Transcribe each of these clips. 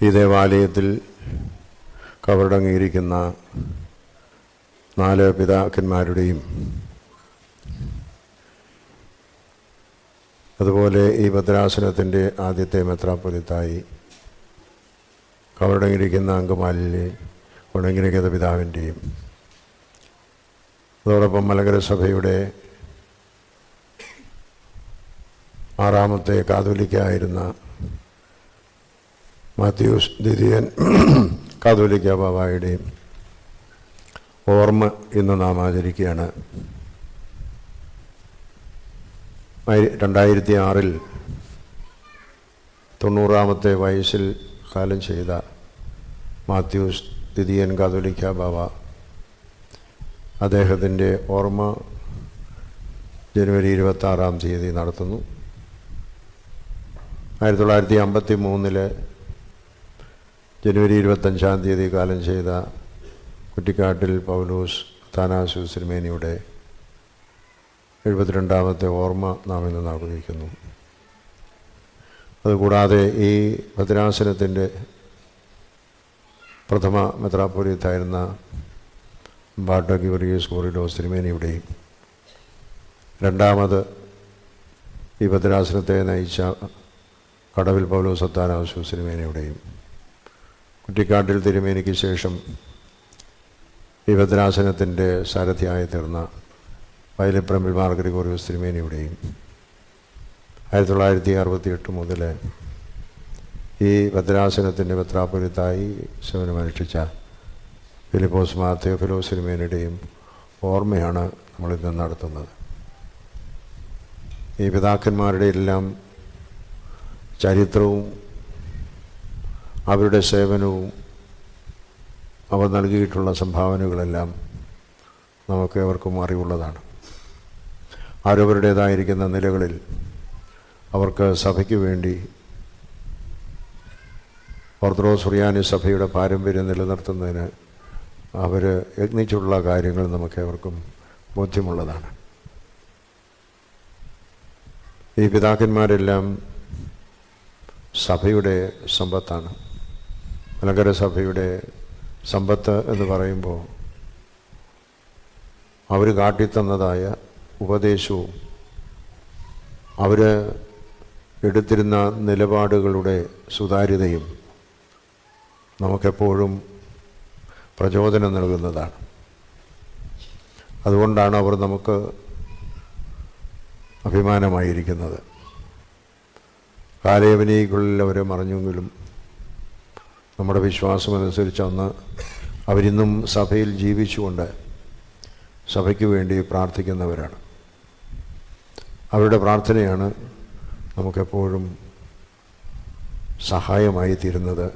ഈ ദേവാലയത്തിൽ കവറടങ്ങിയിരിക്കുന്ന നാല് പിതാക്കന്മാരുടെയും അതുപോലെ ഈ ഭദ്രാസനത്തിന്റെ ആദ്യത്തെ മെത്രാപ്പൊലിത്തായി കവറടങ്ങിയിരിക്കുന്ന അങ്കമാലിലെ ഉണങ്ങിരിക്കുന്ന പിതാവിന്റെയും അതോടൊപ്പം മലങ്കര സഭയുടെ ആറാമത്തെ കാതോലിക്കായിരുന്ന മാത്യൂസ് ദ്വിതീയൻ കാതോലിക്ക ബാബായുടെയും ഓർമ്മ ഇന്ന് നാം ആചരിക്കുകയാണ്. രണ്ടായിരത്തി ആറിൽ തൊണ്ണൂറാമത്തെ വയസ്സിൽ കാലം ചെയ്ത മാത്യൂസ് ദ്വിതീയൻ കാതോലിക്ക ബാബ അദ്ദേഹത്തിന്റെ ഓർമ്മ ജനുവരി ഇരുപത്താറാം തീയതി നടത്തുന്നു. ആയിരത്തി തൊള്ളായിരത്തി അമ്പത്തി മൂന്നിൽ ജനുവരി ഇരുപത്തഞ്ചാം തീയതി കാലം ചെയ്ത കുറ്റിക്കാട്ടിൽ പൗലൂസ് താനാസു സിനിമേനിയുടെ എഴുപത്തിരണ്ടാമത്തെ ഓർമ്മ നാം ഇന്ന് ആഗ്രഹിക്കുന്നു. അതുകൂടാതെ ഈ ഭദ്രാസനത്തിന്റെ പ്രഥമ മെത്രാപ്പൊലിത്തായിരുന്ന ബാട്ട ഗിവറിയസ് കോറിഡോ സിനിമേനിയുടെയും രണ്ടാമത് ഈ ഭദ്രാസനത്തെ നയിച്ച കടവിൽ പൗലോ സത്താനാസു സിനിമേനയുടെയും കുറ്റിക്കാട്ടിൽ തിരുമേനിക്ക് ശേഷം ഈ ഭദ്രാസനത്തിന്റെ സാരഥിയായി തീർന്ന വയലിപ്രമ്പിൽ മാർഗരി ഗ്രിഗോറിയോസ് തിരുമേനിയുടെയും ആയിരത്തി തൊള്ളായിരത്തി അറുപത്തി എട്ട് മുതൽ ഈ ഭദ്രാസനത്തിന്റെ പത്രാപുരത്തായി സേവനമനുഷ്ഠിച്ച ഫിലിപ്പോസ് മാർ തെയോഫിലോസ് തിരുമേനിയുടെയും ഓർമ്മയാണ് നമ്മളിന്ന് നടത്തുന്നത്. ഈ പിതാക്കന്മാരുടെ എല്ലാം ചരിത്രവും അവരുടെ സേവനവും അവർ നൽകിയിട്ടുള്ള സംഭാവനകളെല്ലാം നമുക്ക് അവർക്കും അറിവുള്ളതാണ്. അവരവരുടേതായിരിക്കുന്ന നിലകളിൽ അവർക്ക് സഭയ്ക്ക് വേണ്ടി ഓർത്തഡോക്സ് സുറിയാനി സഭയുടെ പാരമ്പര്യം നിലനിർത്തുന്നതിന് അവർ യത്നിച്ചുള്ള കാര്യങ്ങൾ നമുക്ക് അവർക്കും ബോധ്യമുള്ളതാണ്. ഈ പിതാക്കന്മാരെല്ലാം സഭയുടെ സമ്പത്താണ്. മലങ്കര സഭയുടെ സമ്പത്ത് എന്ന് പറയുമ്പോൾ അവർ കാട്ടിത്തന്നതായ ഉപദേശവും അവർ എടുത്തിരുന്ന നിലപാടുകളുടെ സുതാര്യതയും നമുക്കെപ്പോഴും പ്രചോദനം നൽകുന്നതാണ്. അതുകൊണ്ടാണ് അവർ നമുക്ക് അഭിമാനമായിരിക്കുന്നത്. കാലയവനീകളിൽ അവരെ മറഞ്ഞെങ്കിലും നമ്മുടെ വിശ്വാസം അനുസരിച്ച് അന്ന് അവരിന്നും സഭയിൽ ജീവിച്ചുകൊണ്ട് സഭയ്ക്ക് വേണ്ടി പ്രാർത്ഥിക്കുന്നവരാണ്. അവരുടെ പ്രാർത്ഥനയാണ് നമുക്കെപ്പോഴും സഹായമായി തീരുന്നത്.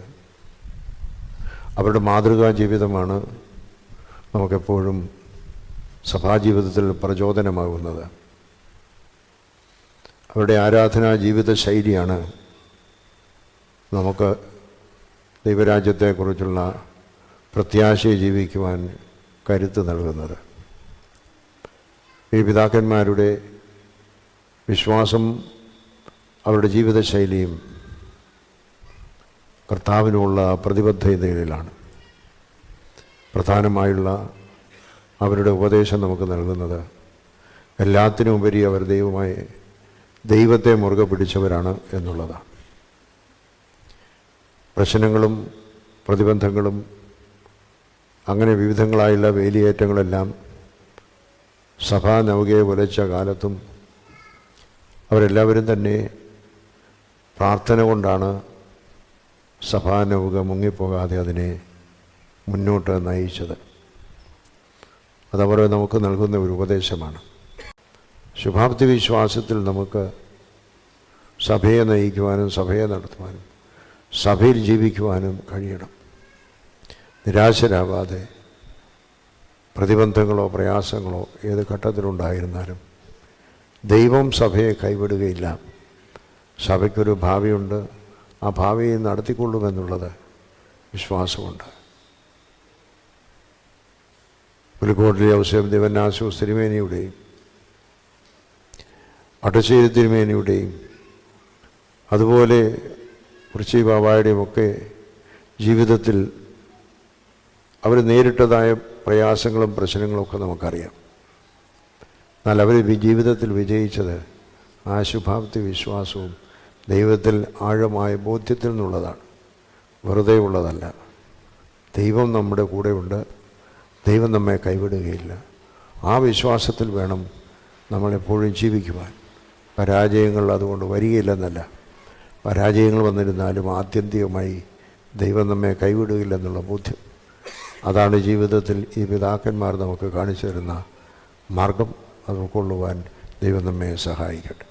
അവരുടെ മാതൃകാ ജീവിതമാണ് നമുക്കെപ്പോഴും സഭാജീവിതത്തിൽ പ്രചോദനമാകുന്നത്. അവരുടെ ആരാധനാ ജീവിത ശൈലിയാണ് നമുക്ക് ദൈവരാജ്യത്തെക്കുറിച്ചുള്ള പ്രത്യാശയെ ജീവിക്കുവാൻ കരുത്ത് നൽകുന്നത്. ഈ പിതാക്കന്മാരുടെ വിശ്വാസം അവരുടെ ജീവിതശൈലിയും കർത്താവിനുള്ള പ്രതിബദ്ധതയിലാണ്. പ്രധാനമായുള്ള അവരുടെ ഉപദേശം നമുക്ക് നൽകുന്നത് എല്ലാത്തിനുമുപരി അവർ ദൈവമായി ദൈവത്തെ മുറുകെ പിടിച്ചവരാണ് എന്നുള്ളതാണ്. പ്രശ്നങ്ങളും പ്രതിബന്ധങ്ങളും അങ്ങനെ വിവിധങ്ങളായുള്ള വേലിയേറ്റങ്ങളെല്ലാം സഭാ നൗകയെ ഉലച്ച കാലത്തും അവരെല്ലാവരും തന്നെ പ്രാർത്ഥന കൊണ്ടാണ് സഭാ നൗക മുങ്ങിപ്പോകാതെ അതിനെ മുന്നോട്ട് നയിച്ചത്. അതവരെ നമുക്ക് നൽകുന്ന ഒരു ഉപദേശമാണ്. ശുഭാപ്തി വിശ്വാസത്തിൽ നമുക്ക് സഭയെ നയിക്കുവാനും സഭയെ നടത്തുവാനും സഭയിൽ ജീവിക്കുവാനും കഴിയണം. നിരാശരാകാതെ പ്രതിബന്ധങ്ങളോ പ്രയാസങ്ങളോ ഏത് ഘട്ടത്തിലുണ്ടായിരുന്നാലും ദൈവം സഭയെ കൈവിടുകയില്ല. സഭയ്ക്കൊരു ഭാവിയുണ്ട്. ആ ഭാവിയെ നടത്തിക്കൊള്ളുമെന്നുള്ളത് വിശ്വാസമുണ്ട്. പുലിക്കോട്ടിലെ അവസരം ദേവനാശു തിരുമേനിയുടെയും അട്ടശ്ശേരി തിരുമേനിയുടെയും അതുപോലെ കുറിച്ചി ബാബായുടെയും ഒക്കെ ജീവിതത്തിൽ അവർ നേരിട്ടതായ പ്രയാസങ്ങളും പ്രശ്നങ്ങളും ഒക്കെ നമുക്കറിയാം. എന്നാൽ അവർ ജീവിതത്തിൽ വിജയിച്ചത് ആ ശുഭാപ്തി വിശ്വാസവും ദൈവത്തിൽ ആഴമായ ബോധ്യത്തിൽ നിന്നുള്ളതാണ്. വെറുതെ ഉള്ളതല്ല. ദൈവം നമ്മുടെ കൂടെയുണ്ട് ദൈവം നമ്മെ കൈവിടുകയില്ല. ആ വിശ്വാസത്തിൽ വേണം നമ്മളെപ്പോഴും ജീവിക്കുവാൻ. പരാജയങ്ങൾ അതുകൊണ്ട് വരികയില്ലെന്നല്ല. പരാജയങ്ങൾ വന്നിരുന്നാലും ആത്യന്തികമായി ദൈവം നമ്മെ കൈവിടുകയില്ലെന്നുള്ള ബോധ്യം. അതാണ് ജീവിതത്തിൽ ഈ പിതാക്കന്മാർ നമുക്ക് കാണിച്ചു തരുന്ന മാർഗം അത് ഉൾക്കൊള്ളുവാൻ ദൈവം നമ്മെ സഹായിക്കട്ടെ.